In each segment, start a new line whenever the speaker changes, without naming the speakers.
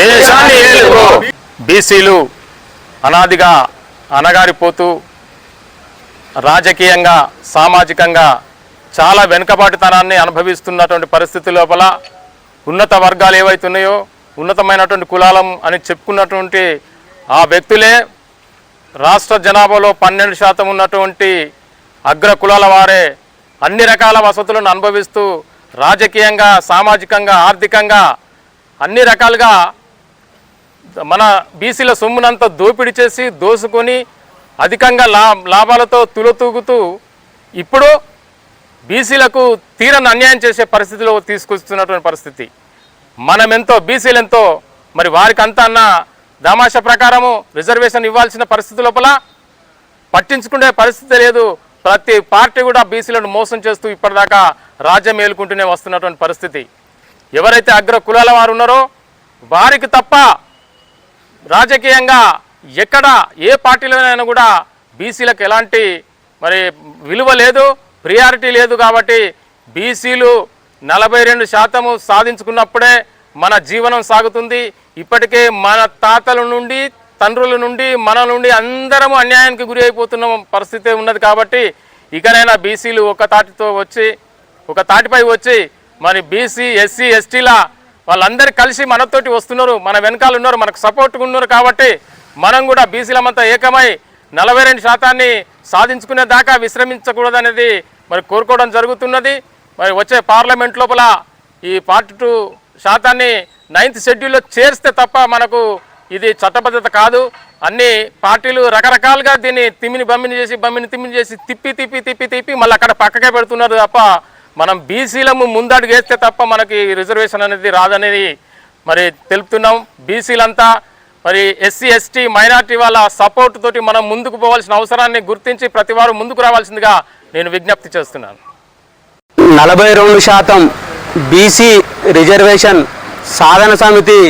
దేశాన్ని ఏలుకో. బీసీలు అనాదిగా అనగారిపోతూ రాజకీయంగా సామాజికంగా చాలా వెనుకబాటుతనాన్ని అనుభవిస్తున్నటువంటి పరిస్థితి లోపల ఉన్నత వర్గాలు ఏవైతున్నాయో ఉన్నతమైనటువంటి కులాలం అని చెప్పుకున్నటువంటి ఆ వ్యక్తులే రాష్ట్ర జనాభాలో పన్నెండు శాతం ఉన్నటువంటి అగ్ర కులాల వారే అన్ని రకాల వసతులను అనుభవిస్తూ రాజకీయంగా సామాజికంగా ఆర్థికంగా అన్ని రకాలుగా మన బీసీల సొమ్మునంతా దోపిడీ చేసి దోసుకొని అధికంగా లా లాభాలతో తులతూగుతూ ఇప్పుడు బీసీలకు తీరని అన్యాయం చేసే పరిస్థితిలో తీసుకొస్తున్నటువంటి పరిస్థితి. మనమెంతో బీసీలెంతో మరి వారికి అంతా అన్న దామాష ప్రకారము రిజర్వేషన్ ఇవ్వాల్సిన పరిస్థితి లోపల పట్టించుకునే పరిస్థితి లేదు. ప్రతి పార్టీ కూడా బీసీలను మోసం చేస్తూ ఇప్పటిదాకా రాజ్యం మేలుకుంటూనే వస్తున్నటువంటి పరిస్థితి. ఎవరైతే అగ్ర కులాల వారు ఉన్నారో వారికి తప్ప రాజకీయంగా ఎక్కడ ఏ పార్టీలోనైనా కూడా బీసీలకు ఎలాంటి మరి విలువ లేదు ప్రియారిటీ లేదు కాబట్టి బీసీలు నలభై రెండు శాతము సాధించుకున్నప్పుడే మన జీవనం సాగుతుంది. ఇప్పటికే మన తాతల నుండి తండ్రుల నుండి మన నుండి అందరము అన్యాయానికి గురి అయిపోతున్న పరిస్థితి ఉన్నది కాబట్టి ఇకనైనా బీసీలు ఒక తాటితో వచ్చి ఒక తాటిపై వచ్చి మరి బీసీ ఎస్సీ ఎస్టీల వాళ్ళందరూ కలిసి మనతోటి వస్తున్నారు మన వెనకాల ఉన్నారు మనకు సపోర్ట్గా ఉన్నారు కాబట్టి మనం కూడా బీసీలమంతా ఏకమై నలభై రెండు శాతాన్ని సాధించుకునే దాకా విశ్రమించకూడదనేది మరి కోరుకోవడం జరుగుతున్నది. మరి వచ్చే పార్లమెంట్ లోపల ఈ ఫార్టీ టూ శాతాన్ని నైన్త్ షెడ్యూల్లో చేరిస్తే తప్ప మనకు ఇది చట్టబద్ధత కాదు. అన్ని పార్టీలు రకరకాలుగా దీన్ని తిమ్మిని బమ్మిని చేసి బమ్మిని తిమ్మిని చేసి తిప్పి తిప్పి తిప్పి తిప్పి మళ్ళీ అక్కడ పక్కకే పెడుతున్నారు తప్ప మనం బీసీలము ముందడుగు వేస్తే తప్ప మనకి రిజర్వేషన్ అనేది రాదనేది మరి తెలుపుతున్నాం. బీసీలంతా మరి ఎస్సీ ఎస్టీ మైనార్టీ వాళ్ళ సపోర్ట్ తోటి మనం ముందుకు పోవాల్సిన అవసరాన్ని గుర్తించి ప్రతి వారు ముందుకు రావాల్సిందిగా నేను విజ్ఞప్తి చేస్తున్నాను.
నలభై రెండు శాతం బీసీ రిజర్వేషన్ సాధన సమితి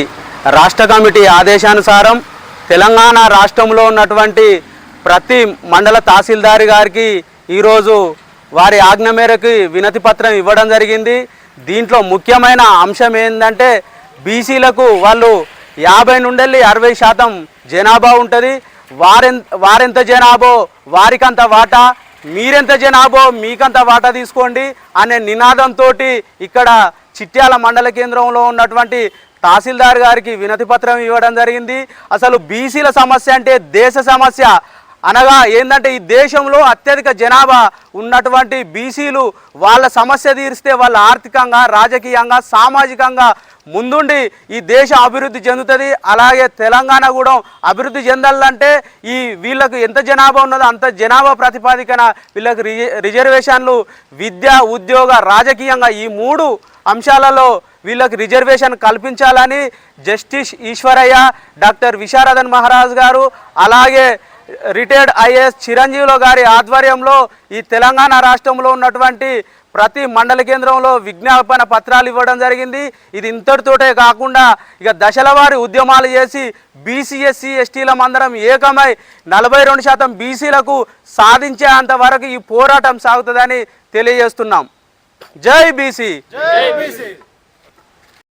రాష్ట్ర కమిటీ ఆదేశానుసారం తెలంగాణ రాష్ట్రంలో ఉన్నటువంటి ప్రతి మండల తహసీల్దారి గారికి ఈరోజు వారి ఆజ్ఞ మేరకు వినతి పత్రం ఇవ్వడం జరిగింది. దీంట్లో ముఖ్యమైన అంశం ఏంటంటే బీసీలకు వాళ్ళు యాభై నుండి అరవై శాతం జనాభా ఉంటుంది. వారెంత వారెంత జనాభో వారికంత వాటా మీరెంత జనాభో మీకంత వాటా తీసుకోండి అనే నినాదంతో ఇక్కడ చిట్యాల మండల కేంద్రంలో ఉన్నటువంటి తహసీల్దార్ గారికి వినతి పత్రం ఇవ్వడం జరిగింది. అసలు బీసీల సమస్య అంటే దేశ సమస్య. అనగా ఏంటంటే ఈ దేశంలో అత్యధిక జనాభా ఉన్నటువంటి బీసీలు వాళ్ళ సమస్య తీరిస్తే వాళ్ళ ఆర్థికంగా రాజకీయంగా సామాజికంగా ముందుండి ఈ దేశం అభివృద్ధి చెందుతుంది. అలాగే తెలంగాణ కూడా అభివృద్ధి చెందాలంటే ఈ వీళ్ళకు ఎంత జనాభా ఉన్నదో అంత జనాభా ప్రతిపాదికన వీళ్ళకి రిజ- రిజర్వేషన్లు విద్య ఉద్యోగ రాజకీయంగా ఈ మూడు అంశాలలో వీళ్ళకి రిజర్వేషన్ కల్పించాలని జస్టిస్ ఈశ్వరయ్య డాక్టర్ విశారదన్ మహారాజ్ గారు అలాగే రిటైర్డ్ ఐఏఎస్ చిరంజీవులు గారి ఆధ్వర్యంలో ఈ తెలంగాణ రాష్ట్రంలో ఉన్నటువంటి ప్రతి మండల కేంద్రంలో విజ్ఞాపన పత్రాలు ఇవ్వడం జరిగింది. ఇది ఇంతటితోటే కాకుండా ఇక దశల వారి ఉద్యమాలు చేసి బీసీఎస్సీ ఎస్టీల మందరం ఏకమై నలభై రెండు శాతం బీసీలకు సాధించేంత వరకు ఈ పోరాటం సాగుతుందని తెలియజేస్తున్నాం. జై బీసీ!